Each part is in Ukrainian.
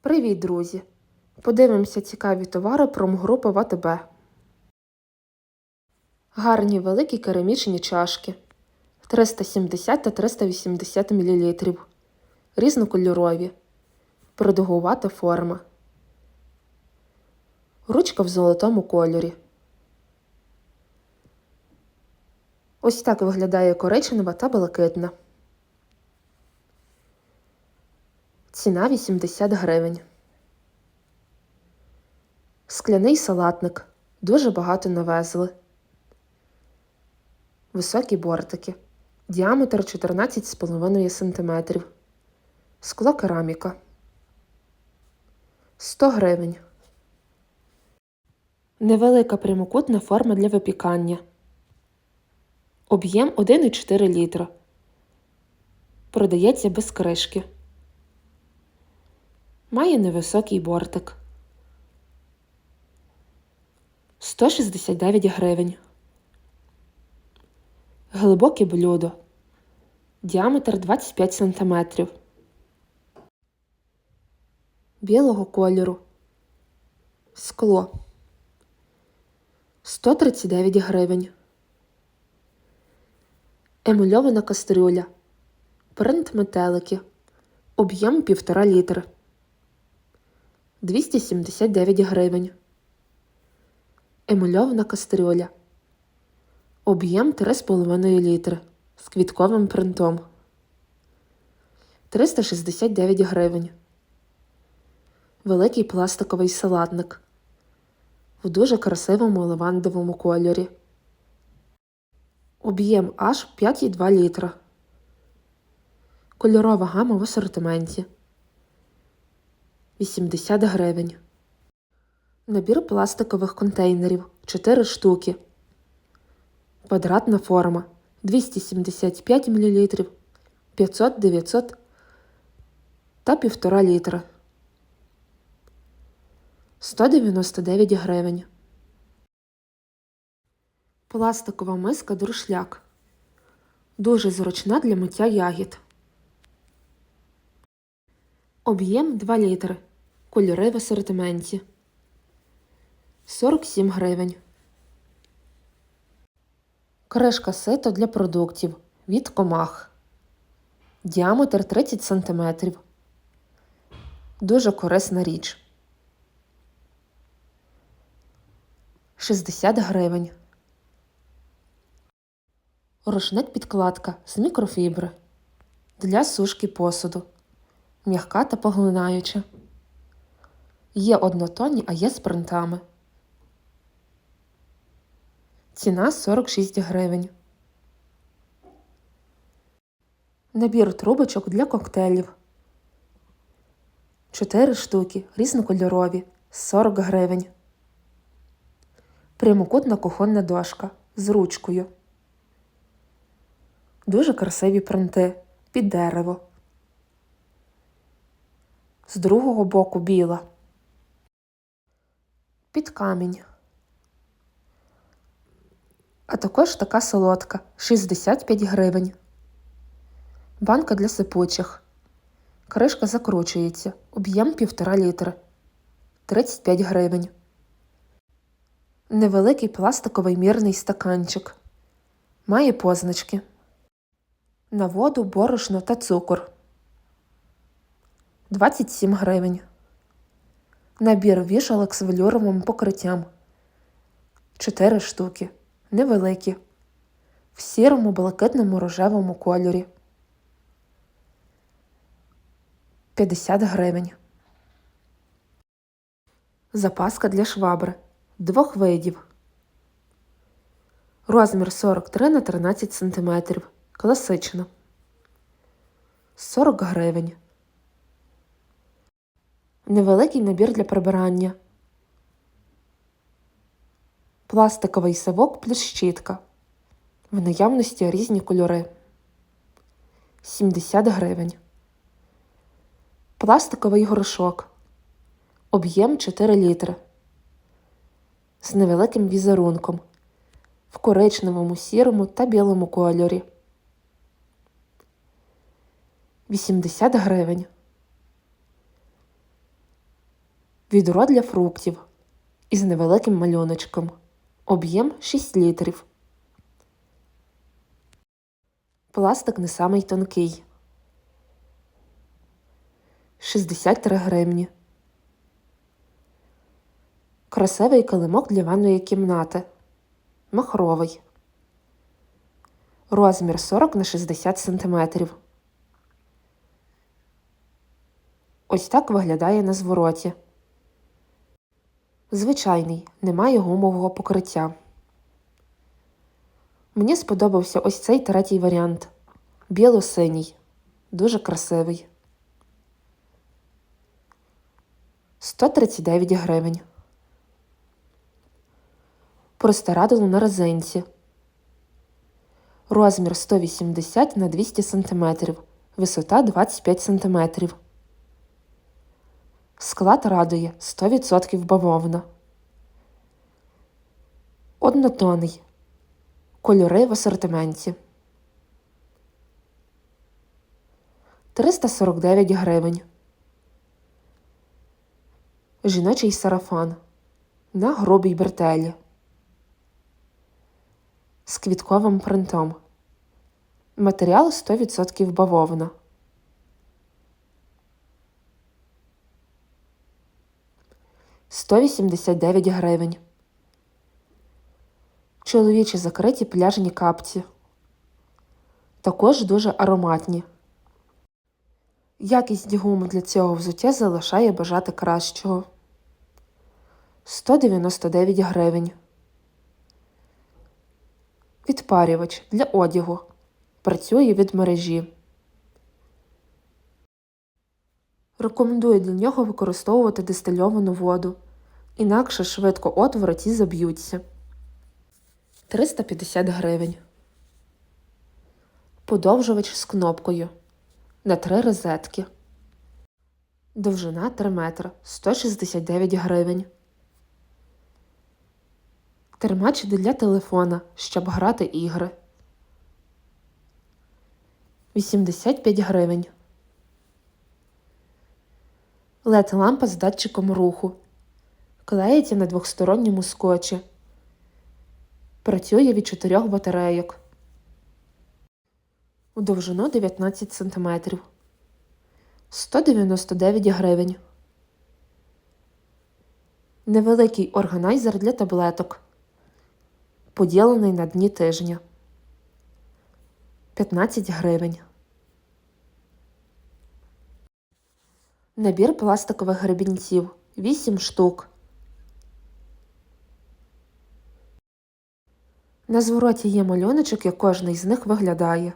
Привіт, друзі! Подивимося цікаві товари промгрупи ВТБ. Гарні великі керамічні чашки 370 та 380 мл. Різнокольорові. Продовгувата форма. Ручка в золотому кольорі. Ось так виглядає коричнева та блакитна. Ціна 80 гривень. Скляний салатник. Дуже багато навезли. Високі бортики. Діаметр 14,5 см. Скло кераміка. 100 гривень. Невелика прямокутна форма для випікання. Об'єм 1,4 літра. Продається без кришки. Має невисокий бортик. 169 гривень. Глибоке блюдо. Діаметр 25 см. Білого кольору. Скло. 139 гривень. Емульована кастрюля. Принт метелики. Об'єм 1,5 літра. 279 гривень. Емульована кастрюля. Об'єм 3,5 літри з квітковим принтом. 369 гривень. Великий пластиковий салатник. В дуже красивому лавандовому кольорі. Об'єм аж 5,2 літра. Кольорова гама в асортименті. 80 гривень. Набір пластикових контейнерів 4 штуки. Квадратна форма 275 мл, 500, 900 та 1,5 літра. 199 гривень. Пластикова миска друшляк. Дуже зручна для миття ягід. Об'єм 2 літри. Кольори в асортименті. 47 гривень. Кришка сито для продуктів від комах. Діаметр 30 см. Дуже корисна річ. 60 гривень. Рушник підкладка з мікрофібри. Для сушки посуду. М'яка та поглинаюча. Є однотонні, а є з принтами. Ціна 46 гривень. Набір трубочок для коктейлів. 4 штуки різнокольорові 40 гривень. Прямокутна кухонна дошка з ручкою. Дуже красиві принти під дерево. З другого боку біла. Під камінь. А також така солодка 65 гривень. Банка для сипучих. Кришка закручується. Об'єм 1,5 літра. 35 гривень. Невеликий пластиковий мірний стаканчик. Має позначки. На воду, борошно та цукор. 27 гривень. Набір вішалок з велюровим покриттям. 4 штуки. Невеликі. В сірому блакитному рожевому кольорі. 50 гривень. Запаска для швабри. Двох видів. Розмір 43 на 13 см. Класична. 40 гривень. Невеликий набір для прибирання. Пластиковий совок плюс щітка. В наявності різні кольори. 70 гривень. Пластиковий горшок. Об'єм 4 літри. З невеликим візерунком. В коричневому, сірому та білому кольорі. 80 гривень. Відро для фруктів із невеликим малюночком. Об'єм 6 літрів. Пластик не самий тонкий. 63 гривні. Красивий килимок для ванної кімнати. Махровий. Розмір 40 на 60 см. Ось так виглядає на звороті. Звичайний, немає гумового покриття. Мені сподобався ось цей третій варіант. Біло-синій. Дуже красивий. 139 гривень. Простирадло на резинці. Розмір 180 на 200 см. Висота 25 см. Склад радує 100% бавовна. Однотонний. Кольори в асортименті. 349 гривень. Жіночий сарафан на грубій бретелі з квітковим принтом. Матеріал 100% бавовна. Сто вісімдесят дев'ять гривень. Чоловічі закриті пляжні капці. Також дуже ароматні. Якість гуми для цього взуття залишає бажати кращого. 199 гривень. Відпарювач для одягу. Працює від мережі. Рекомендую для нього використовувати дистильовану воду. Інакше швидко отвори ті заб'ються. 350 гривень. Подовжувач з кнопкою. На три розетки. Довжина 3 метри 169 гривень. Термач для телефона, щоб грати ігри. 85 гривень. led лампа з датчиком руху. Клеїться на двохсторонньому скотчі. Працює від чотирьох батарейок. У довжину 19 см. 199 гривень. Невеликий органайзер для таблеток. Поділений на дні тижня. 15 гривень. Набір пластикових гребінців 8 штук. На звороті є малюночок, як кожний з них виглядає.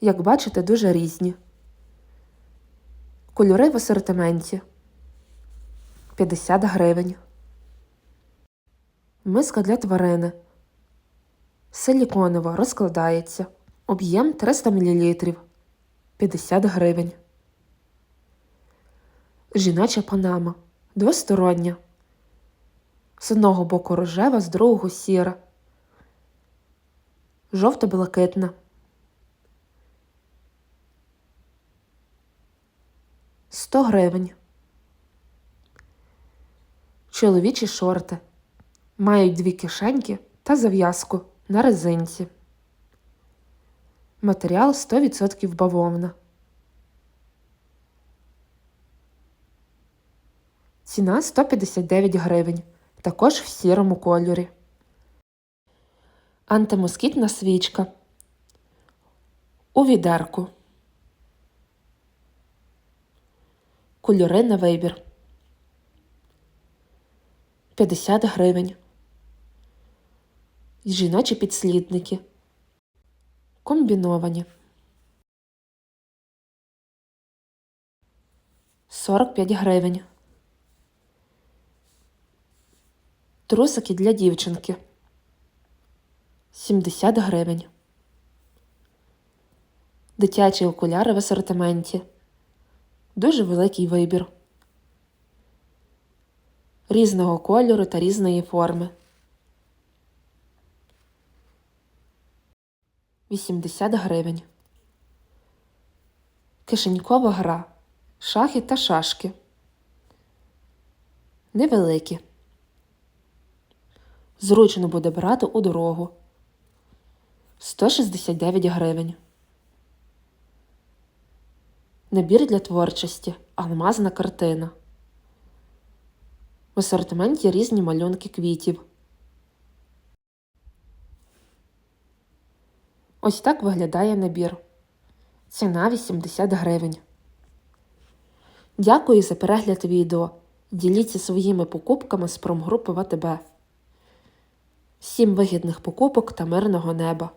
Як бачите, дуже різні. Кольори в асортименті 50 гривень. Миска для тварини. Силіконова розкладається. Об'єм 300 мл. 50 гривень. Жіноча панама. Двостороння. З одного боку рожева, з другого сіра. Жовто-блакитна. 100 гривень. Чоловічі шорти. Мають дві кишеньки та зав'язку на резинці. Матеріал 100% бавовна. Ціна 159 гривень. Також в сірому кольорі. Антимоскітна свічка. У відерку. Кольори на вибір. 50 гривень. Жіночі підслідники. Комбіновані. 45 гривень. Трусики для дівчинки. 70 гривень. Дитячі окуляри в асортименті. Дуже великий вибір. Різного кольору та різної форми. 80 гривень. Кишенькова гра. Шахи та шашки. Невеликі. Зручно буде брати у дорогу. 169 гривень. Набір для творчості. Алмазна картина. В асортименті різні малюнки квітів. Ось так виглядає набір. Ціна 80 гривень. Дякую за перегляд відео. Діліться своїми покупками з промгрупи ВТБ. Всім вигідних покупок та мирного неба!